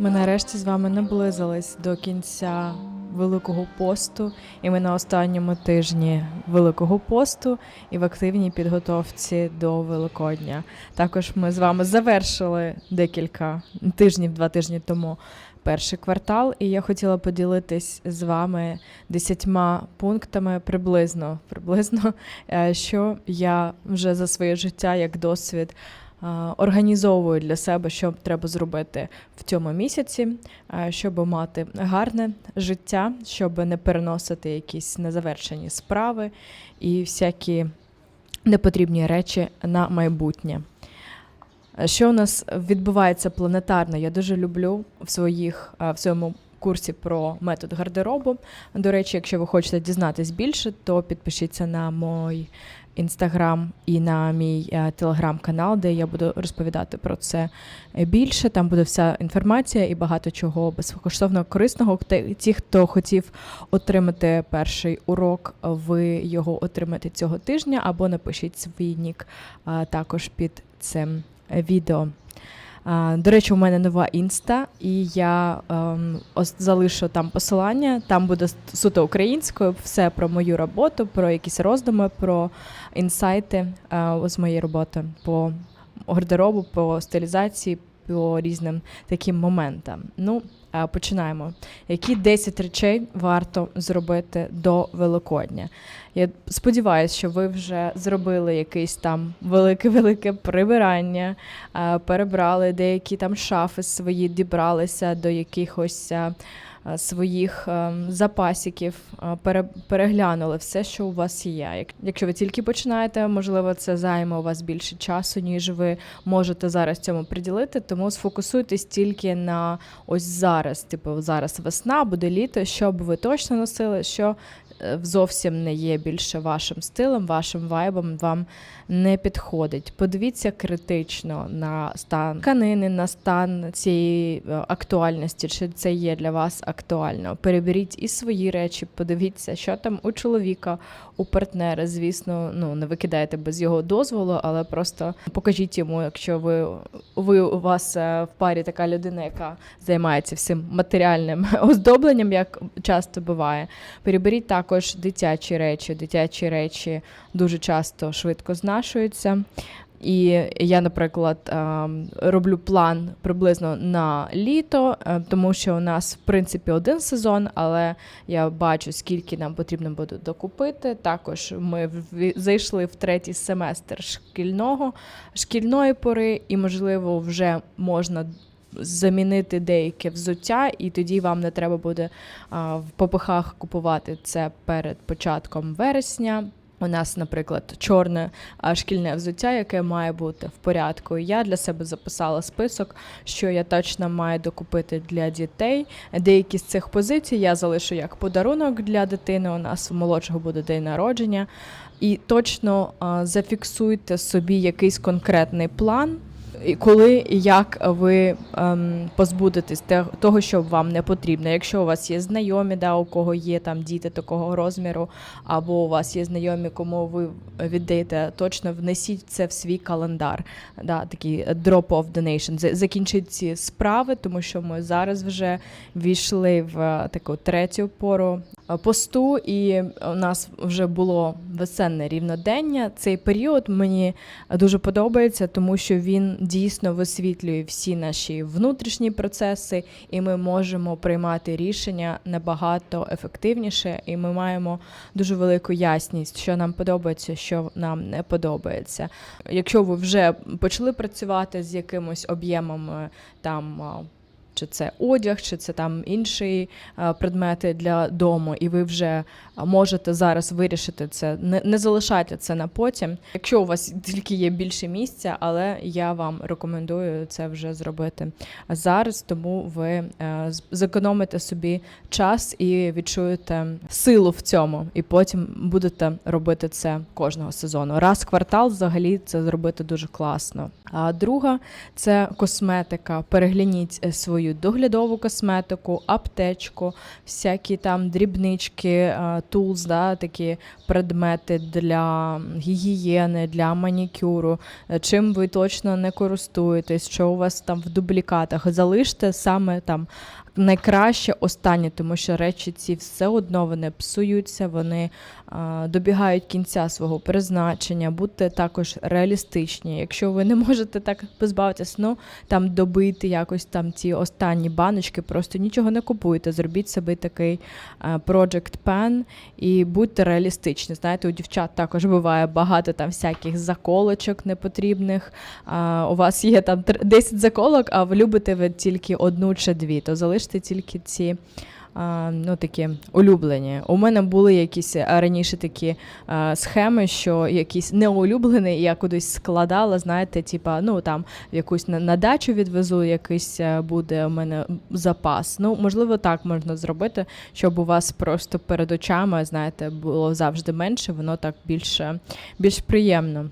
Ми нарешті з вами наблизились до кінця Великого посту, і ми на останньому тижні Великого посту і в активній підготовці до Великодня. Також ми з вами завершили декілька тижнів, два тижні тому перший квартал, і я хотіла поділитись з вами десятьма пунктами приблизно, приблизно, е, що я вже за своє життя як досвід організовую для себе, що треба зробити в цьому місяці, е, щоб мати гарне життя, щоб не переносити якісь незавершені справи і всякі непотрібні речі на майбутнє. Е, Що у нас відбувається планетарно? Я дуже люблю в своїх е, в своєму курсі про метод гардеробу. До речі, якщо ви хочете дізнатись більше, то підпишіться на мій інстаграм і на мій е, телеграм-канал, де я буду розповідати про це більше. Там буде вся інформація і багато чого безкоштовно корисного. Ті, хто хотів отримати перший урок, ви його отримаєте цього тижня, або напишіть свій нік е, також під цим відео. До речі, у мене нова інста, і я ем, залишу там посилання. Там буде суто українською, все про мою роботу, про якісь роздуми, про інсайти е, з моєї роботи по гардеробу, по стилізації, по різним таким моментам. Ну, починаємо. Які 10 речей варто зробити до Великодня? Я сподіваюся, що ви вже зробили якесь там велике-велике прибирання, перебрали деякі там шафи свої, дібралися до якихось своїх запасіків, запасиків, е, переглянули все, що у вас є. Як- Якщо ви тільки починаєте, можливо, це займе у вас більше часу, ніж ви можете зараз цьому приділити. Тому сфокусуйтесь тільки на ось зараз. Типу, зараз весна, буде літо, що б ви точно носили, що е, зовсім не є більше вашим стилем, вашим вайбом, вам не підходить. Подивіться критично на стан тканини, на стан цієї е, актуальності, чи це є для вас актуально. Переберіть і свої речі, подивіться, що там у чоловіка, у партнера. Звісно, ну не викидайте без його дозволу, але просто покажіть йому, якщо ви, ви у вас е, в парі така людина, яка займається всім матеріальним оздобленням, як часто буває. Переберіть також дитячі речі. Дитячі речі дуже часто швидко знашуються. І я, наприклад, ем, роблю план приблизно на літо, е, тому що у нас в принципі один сезон, але я бачу, скільки нам потрібно буде докупити. Також ми зайшли в третій семестр шкільного шкільної пори, і можливо вже можна. Замінити деяке взуття, і тоді вам не треба буде а, в попихах купувати це перед початком вересня. У нас, наприклад, чорне шкільне взуття, яке має бути в порядку. Я для себе записала список, що я точно маю докупити для дітей. Деякі з цих позицій я залишу як подарунок для дитини. У нас у молодшого буде день народження. І точно зафіксуйте собі якийсь конкретний план. Коли і як ви ем, позбудетесь того, що вам не потрібно. Якщо у вас є знайомі, да, у кого є там діти такого розміру, або у вас є знайомі, кому ви віддаєте, точно внесіть це в свій календар. Да, такий drop-off donation. Закінчіть ці справи, тому що ми зараз вже війшли в е, таку третю пору посту, і у нас вже було весенне рівнодення. Цей період мені дуже подобається, тому що він дійсно висвітлює всі наші внутрішні процеси, і ми можемо приймати рішення набагато ефективніше, і ми маємо дуже велику ясність, що нам подобається, що нам не подобається. Якщо ви вже почали працювати з якимось об'ємом е, там. Чи це одяг, чи це там інші е, предмети для дому, і ви вже можете зараз вирішити це. Не, не залишайте це на потім. Якщо у вас тільки є більше місця, але я вам рекомендую це вже зробити зараз, тому ви е, зекономите собі час і відчуєте силу в цьому, і потім будете робити це кожного сезону. Раз в квартал взагалі це зробити дуже класно. А друга це косметика. Перегляніть е, свою доглядову косметику, аптечку, всякі там дрібнички, тулз, да, такі предмети для гігієни, для манікюру, е, чим ви точно не користуєтесь, що у вас там в дублікатах. Залиште саме там найкраще останнє, тому що речі ці все одно вони псуються, вони а, добігають кінця свого призначення. Будьте також реалістичні. Якщо ви не можете так позбавитися, ну там добити якось там ці останні баночки, просто нічого не купуйте. Зробіть собі такий а, project pen і будьте реалістичні. Знаєте, у дівчат також буває багато там всяких заколочок непотрібних. А, у вас є там 10 заколок, а ви любите ви тільки одну чи дві, то залиште тільки ці. Ну, такі улюблені. У мене були якісь раніше такі а, схеми, що якісь неулюблені, я кудись складала, знаєте, типа, ну там якусь на, на дачу відвезу, якийсь е, буде у мене запас. Ну, можливо, так можна зробити, щоб у вас просто перед очами, знаєте, було завжди менше, воно так більше, більш приємно.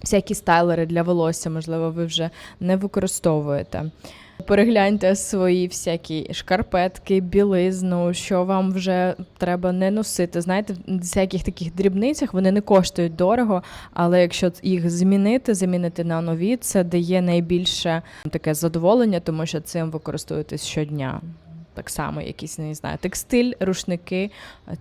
Всякі стайлери для волосся, можливо, ви вже не використовуєте. Перегляньте свої всякі шкарпетки, білизну, що вам вже треба не носити. Знаєте, в всяких таких дрібницях вони не коштують дорого, але якщо їх змінити, замінити на нові, це дає найбільше таке задоволення, тому що цим ви користуєтесь щодня. Так само, якісь не знаю, текстиль, рушники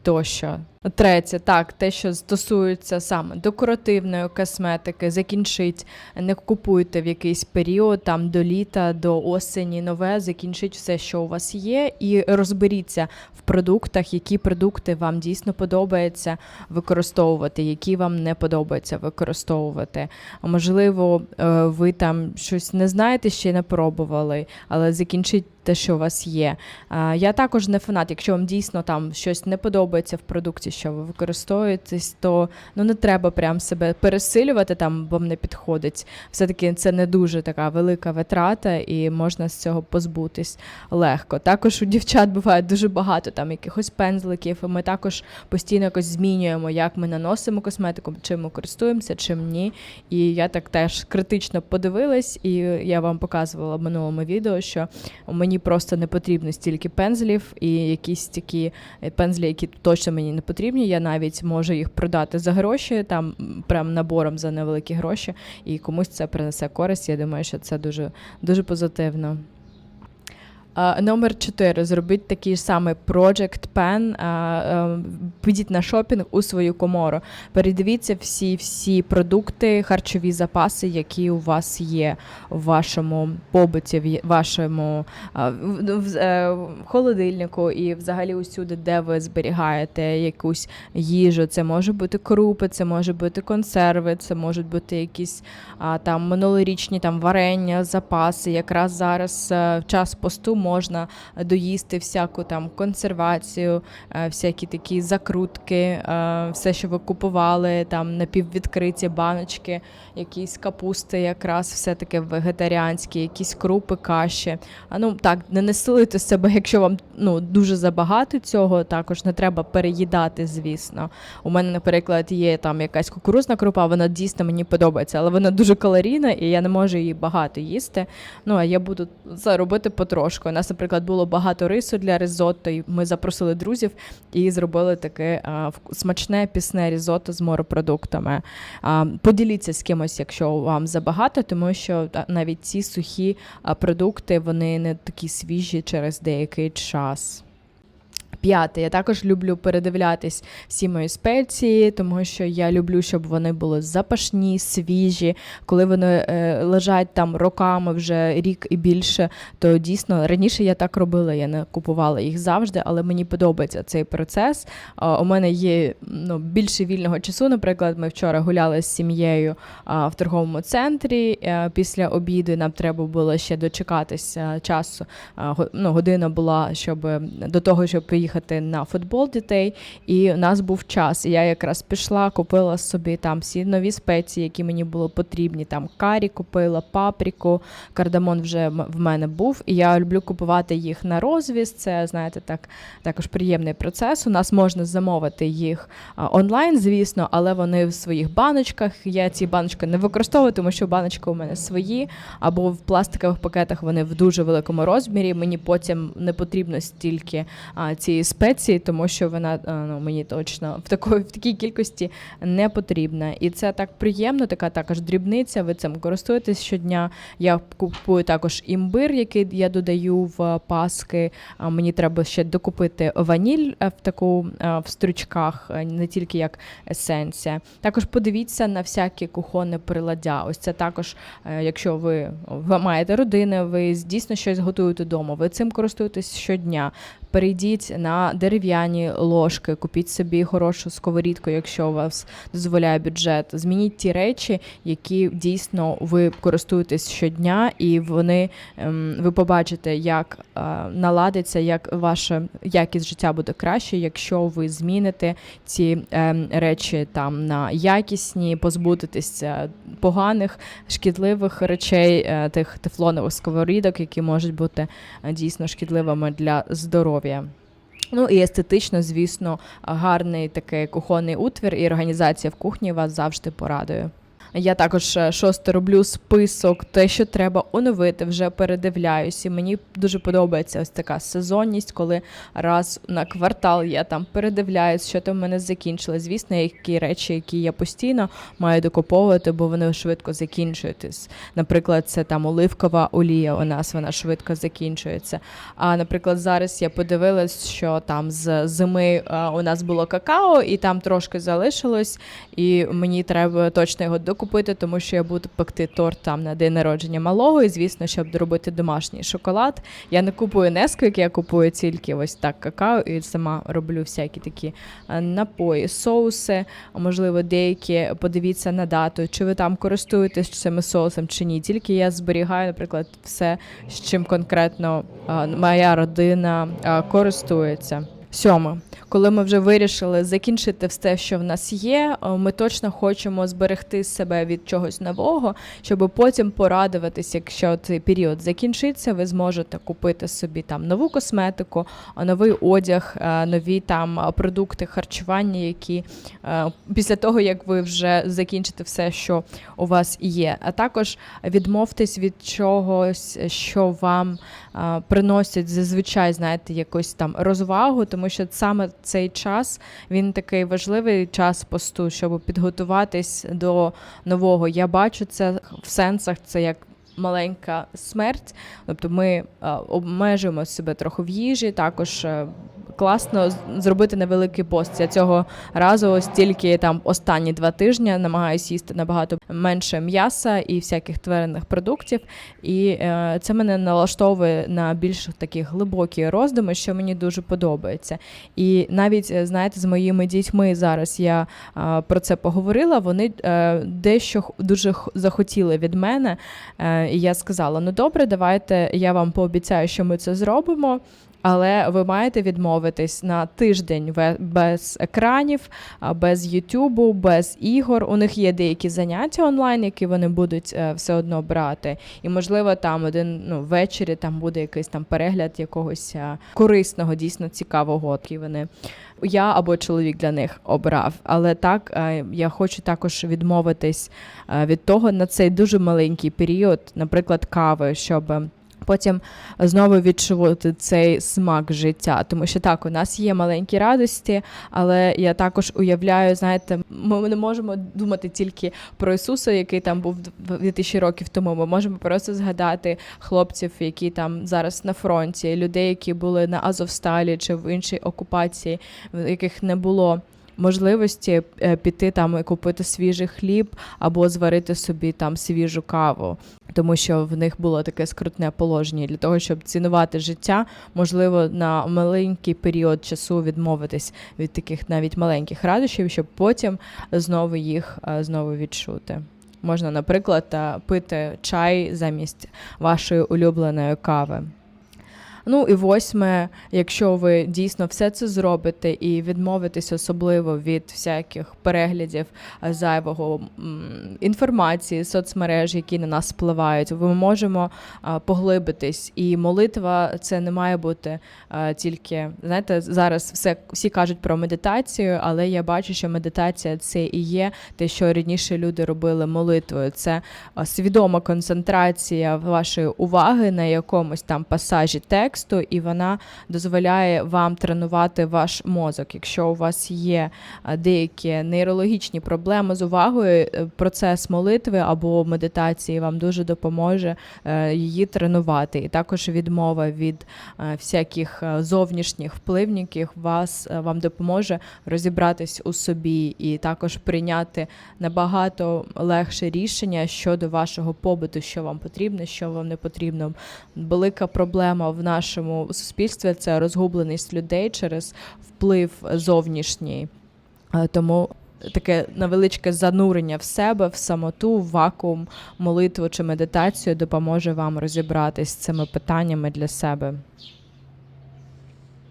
тощо. Третє, так, те, що стосується саме декоративної косметики, закінчить, не купуйте в якийсь період, там до літа, до осені нове, закінчить все, що у вас є, і розберіться в продуктах, які продукти вам дійсно подобається використовувати, які вам не подобається використовувати. Можливо, е, ви там щось не знаєте, ще не пробували, але закінчіть те, що у вас є. Я також не фанат. Якщо вам дійсно там щось не подобається в продукті, що ви використовуєтесь, то ну не треба прям себе пересилювати там, вам не підходить. Все-таки це не дуже така велика витрата, і можна з цього позбутись легко. Також у дівчат буває дуже багато там якихось пензликів. Ми також постійно якось змінюємо, як ми наносимо косметику, чим ми користуємося, чим ні. І я так теж критично подивилась, і я вам показувала в минулому відео, що мені просто не потрібно стільки пензлів, і якісь такі пензлі, які точно мені не потрібні. Я навіть можу їх продати за гроші, там прям набором за невеликі гроші, і комусь це принесе користь. Я думаю, що це дуже, дуже позитивно. Номер 4. Зробіть такий самий Project Pen. Підіть на шопінг у свою комору. Передивіться всі всі продукти, харчові запаси, які у вас є в вашому побуті, в вашому а, в, в, е, холодильнику і взагалі усюди, де ви зберігаєте якусь їжу. Це може бути крупи, це може бути консерви, це можуть бути якісь там минулорічні там варення, запаси. Якраз зараз е, час посту можна доїсти всяку там консервацію, е, всякі такі закрутки, е, все, що ви купували, там напіввідкриті баночки, якісь капусти, якраз все таке вегетаріанські, якісь крупи, каші. А ну так, не насилуйте себе, якщо вам ну дуже забагато цього, також не треба переїдати, звісно. У мене, наприклад, є там якась кукурузна крупа, вона дійсно мені подобається, але вона дуже калорійна, і я не можу її багато їсти. Ну а я буду це робити потрошку. Нас, наприклад, було багато рису для ризотто, і ми запросили друзів і зробили таке а, смачне пісне ризотто з морепродуктами. А, поділіться з кимось, якщо вам забагато, тому що навіть ці сухі продукти вони не такі свіжі через деякий час. П'яте, я також люблю передивлятись всі мої спеції, тому що я люблю, щоб вони були запашні, свіжі. Коли вони е, лежать там роками вже рік і більше, то дійсно раніше я так робила. Я не купувала їх завжди, але мені подобається цей процес. А, у мене є ну, більше вільного часу. Наприклад, ми вчора гуляли з сім'єю в торговому центрі. е, Після обіду нам треба було ще дочекатися часу. Го- ну, година була, щоб до того, щоб поїхати поїхати на футбол дітей, і у нас був час. І я якраз пішла, купила собі там всі нові спеції, які мені було потрібні. Там карі купила, папріку, кардамон вже в мене був. І я люблю купувати їх на розвіз. Це знаєте, так також приємний процес. У нас можна замовити їх онлайн, звісно, але вони в своїх баночках. Я ці баночки не використовую, тому що баночки у мене свої, або в пластикових пакетах вони в дуже великому розмірі. Мені потім не потрібно стільки а, цієї спеції, тому що вона ну, мені точно в такої в такій кількості не потрібна. І це так приємно, така також дрібниця. Ви цим користуєтесь щодня. Я купую також імбир, який я додаю в паски. Мені треба ще докупити ваніль е, в таку е, в стручках, е, не тільки як есенція. Також подивіться на всякі кухонне приладдя. Ось це також, е, якщо ви, ви маєте родини, ви дійсно щось готуєте вдома, ви цим користуєтесь щодня. Перейдіть на дерев'яні ложки, купіть собі хорошу сковорідку, якщо у вас дозволяє бюджет. Змініть ті речі, які дійсно ви користуєтесь щодня, і вони ем, ви побачите, як е, наладиться, як ваша якість життя буде краще, якщо ви зміните ці ем, речі там на якісні, позбудетеся поганих, шкідливих речей, е, тих тефлонових сковорідок, які можуть бути е, дійсно шкідливими для здоров'я. Ну і естетично, звісно, гарний такий кухонний утвір і організація в кухні вас завжди порадує. Я також е, шосте роблю список, те, що треба оновити, вже передивляюсь. І мені дуже подобається ось така сезонність, коли раз на квартал я там передивляюсь, що там в мене закінчилось. Звісно, які речі, які я постійно маю докуповувати, бо вони швидко закінчуються. Наприклад, це там оливкова олія. У нас вона швидко закінчується. А наприклад, зараз я подивилась, що там з зими е, у нас було какао, і там трошки залишилось, і мені треба точно його докупити, тому що я буду пекти торт там на день народження малого. І звісно, щоб доробити домашній шоколад. Я не купую Несквік, я купую тільки ось так какао і сама роблю всякі такі е, напої, соуси. Можливо, деякі подивіться на дату, чи ви там користуєтесь цими соусом чи ні. Тільки я зберігаю, наприклад, все, з чим конкретно е, моя родина е, користується. Сьоме, коли ми вже вирішили закінчити все, що в нас є, е, ми точно хочемо зберегти себе від чогось нового, щоб потім порадуватись, якщо цей період закінчиться, ви зможете купити собі там нову косметику, новий одяг, е, нові там продукти харчування, які е, після того як ви вже закінчите все, що у вас є. А також відмовтесь від чогось, що вам приносять зазвичай, знаєте, якусь там розвагу, тому що саме цей час він такий важливий час посту, щоб підготуватись до нового. Я бачу це в сенсах, це як. Маленька смерть, тобто ми обмежуємо себе трохи в їжі, також е, класно зробити невеликий пост. Я цього разу ось тільки там останні два тижні намагаюся їсти набагато менше м'яса і всяких тваринних продуктів. І е, це мене налаштовує на більш такі глибокі роздуми, що мені дуже подобається. І навіть е, знаєте, з моїми дітьми зараз я е, про це поговорила. Вони е, дещо дуже захотіли від мене. Е, і я сказала: ну добре, давайте я вам пообіцяю, що ми це зробимо. Але ви маєте відмовитись на тиждень без екранів, без Ютубу, без ігор. У них є деякі заняття онлайн, які вони будуть е, все одно брати. І можливо, там один ну ввечері там буде якийсь там перегляд якогось е, корисного, дійсно цікавого, який вони я або чоловік для них обрав. Але так е, я хочу також відмовитись від того на цей дуже маленький період, наприклад, кави, щоб. Потім знову відчувати цей смак життя, тому що так, у нас є маленькі радості, але я також уявляю, знаєте, ми не можемо думати тільки про Ісуса, який там був 2000 років тому. Ми можемо просто згадати хлопців, які там зараз на фронті, людей, які були на Азовсталі чи в іншій окупації, в яких не було можливості е, піти там і купити свіжий хліб або зварити собі там свіжу каву, тому що в них було таке скрутне положення. Для того, щоб цінувати життя, можливо, на маленький період часу відмовитись від таких навіть маленьких радощів, щоб потім знову їх е, знову відчути. Можна, наприклад, е, пити чай замість вашої улюбленої кави. Ну і восьме, якщо ви дійсно все це зробите і відмовитесь особливо від всяких переглядів е, зайвого інформації, соцмереж, які на нас впливають, ми можемо е, поглибитись. І молитва це не має бути е, тільки знаєте, зараз все всі кажуть про медитацію, але я бачу, що медитація це і є те, що раніше люди робили молитвою. Це свідома концентрація вашої уваги на якомусь там пасажі тексту, і вона дозволяє вам тренувати ваш мозок. Якщо у вас є е, деякі нейрологічні проблеми з увагою, е, процес молитви або медитації вам дуже допоможе е, її тренувати. І також відмова від всяких зовнішніх впливників вас вам допоможе розібратись у собі і також прийняти набагато легше рішення щодо вашого побуту, що вам потрібно, що вам не потрібно. Велика проблема в нашому суспільстві це розгубленість людей через вплив зовнішній. Е, Тому таке невеличке занурення в себе, в самоту, в вакуум, молитву чи медитацію допоможе вам розібратись з цими питаннями для себе.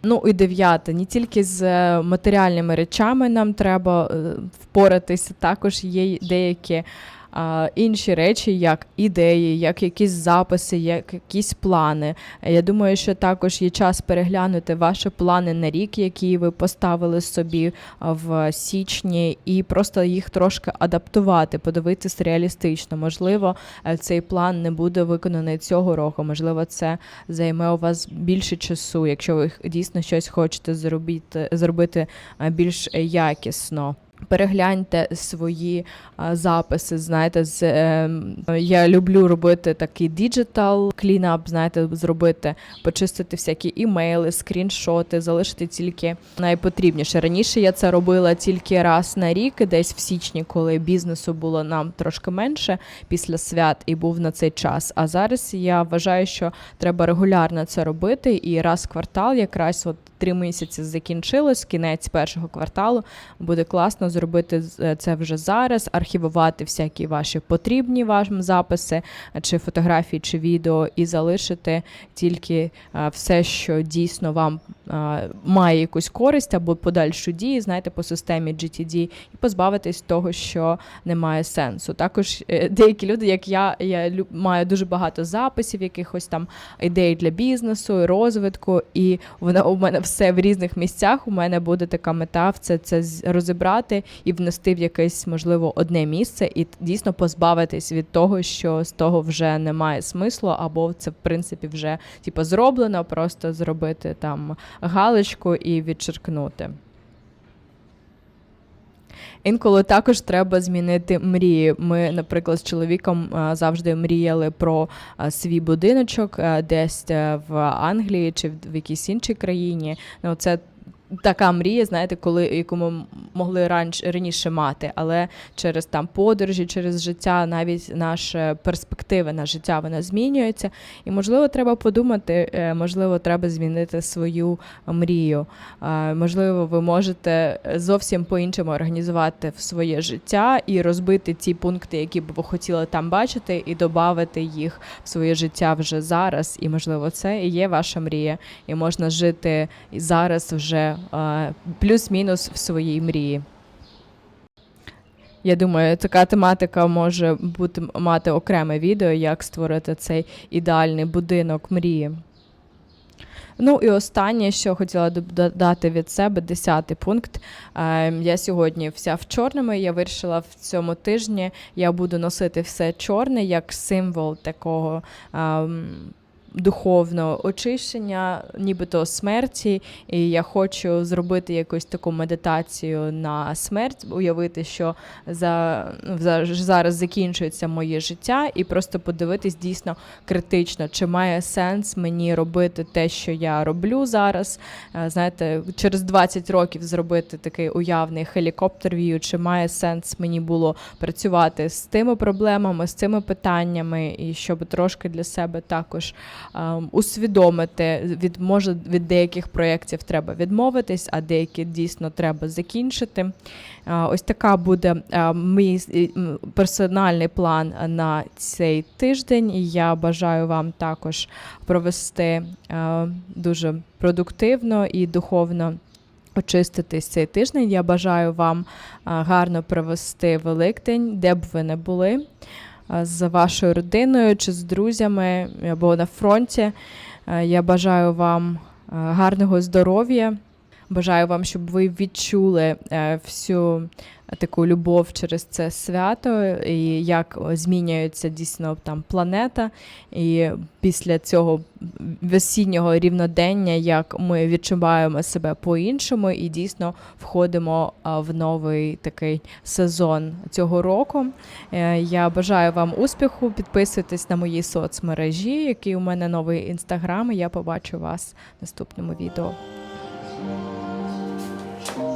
Ну і дев'яте, не тільки з е, матеріальними речами нам треба е, впоратися, також є деякі а, інші речі, як ідеї, як якісь записи, як якісь плани. Я думаю, що також є час переглянути ваші плани на рік, які ви поставили собі в січні, і просто їх трошки адаптувати, подивитися реалістично. Можливо, е, цей план не буде виконаний цього року. Можливо, це займе у вас більше часу, якщо ви дійсно щось хочете зробити, зробити е, більш якісно. Перегляньте свої а, записи. Знаєте, з е, я люблю робити такий діджитал клінап, знаєте, зробити, почистити всякі імейли, скріншоти, залишити тільки найпотрібніше. Раніше я це робила тільки раз на рік, десь в січні, коли бізнесу було нам трошки менше після свят і був на цей час. А зараз я вважаю, що треба регулярно це робити, і раз в квартал, якраз от три місяці закінчилось, кінець першого кварталу буде класно зробити е, це вже зараз, архівувати всякі ваші потрібні вам записи, е, чи фотографії, чи відео, і залишити тільки е, все, що дійсно вам має якусь користь або подальшу дію, знаєте, по системі GTD, і позбавитись того, що не має сенсу. Також деякі люди, як я, я маю дуже багато записів, якихось там ідей для бізнесу, розвитку, і вона у мене все в різних місцях. У мене буде така мета в це, це з- і внести в якесь можливо одне місце, і дійсно позбавитись від того, що з того вже немає смислу, або це в принципі вже типу, зроблено, просто зробити там галочку і відчеркнути. Інколи також треба змінити мрії. Ми, наприклад, з чоловіком е, завжди мріяли про е, свій будиночок е, десь в Англії чи в якійсь іншій країні. Ну, це така мрія, знаєте, коли яку ми могли раніше раніше мати, але через там подорожі, через життя, навіть наша перспектива на життя вона змінюється. І можливо, треба подумати, е, можливо, треба змінити свою мрію. Е, Можливо, ви можете зовсім по-іншому організувати в своє життя і розбити ті пункти, які б ви хотіли там бачити, і додати їх в своє життя вже зараз. І можливо, це і є ваша мрія, і можна жити зараз вже плюс-мінус в своїй мрії. Я думаю, така тематика може бути мати окреме відео, як створити цей ідеальний будинок мрії. Ну і останнє, що хотіла додати від себе, десятий пункт. Е, Я сьогодні вся в чорному. Я вирішила в цьому тижні я буду носити все чорне як символ такого. Духовного очищення, нібито смерті, і я хочу зробити якусь таку медитацію на смерть, уявити, що за, за зараз закінчується моє життя, і просто подивитись дійсно критично, чи має сенс мені робити те, що я роблю зараз. Е, Знаєте, через 20 років зробити такий уявний хелікоптер вію, чи має сенс мені було працювати з тими проблемами, з цими питаннями, і щоб трошки для себе також усвідомити від може від деяких проєктів треба відмовитись, а деякі дійсно треба закінчити. Е, Ось така буде е, мій е, персональний план на цей тиждень. Я бажаю вам також провести дуже продуктивно і духовно. Очиститись цей тиждень. Я бажаю вам гарно провести Великдень, де б ви не були, з вашою родиною чи з друзями або на фронті. Е, Я бажаю вам е, гарного здоров'я. Бажаю вам, щоб ви відчули е, всю таку любов через це свято, і як змінюється дійсно там планета. І після цього весіннього рівнодення, як ми відчуваємо себе по-іншому, і дійсно входимо в новий такий сезон цього року. Е, Я бажаю вам успіху. Підписуйтесь на мої соцмережі, який у мене новий інстаграм. і Я побачу вас в наступному відео. Oh.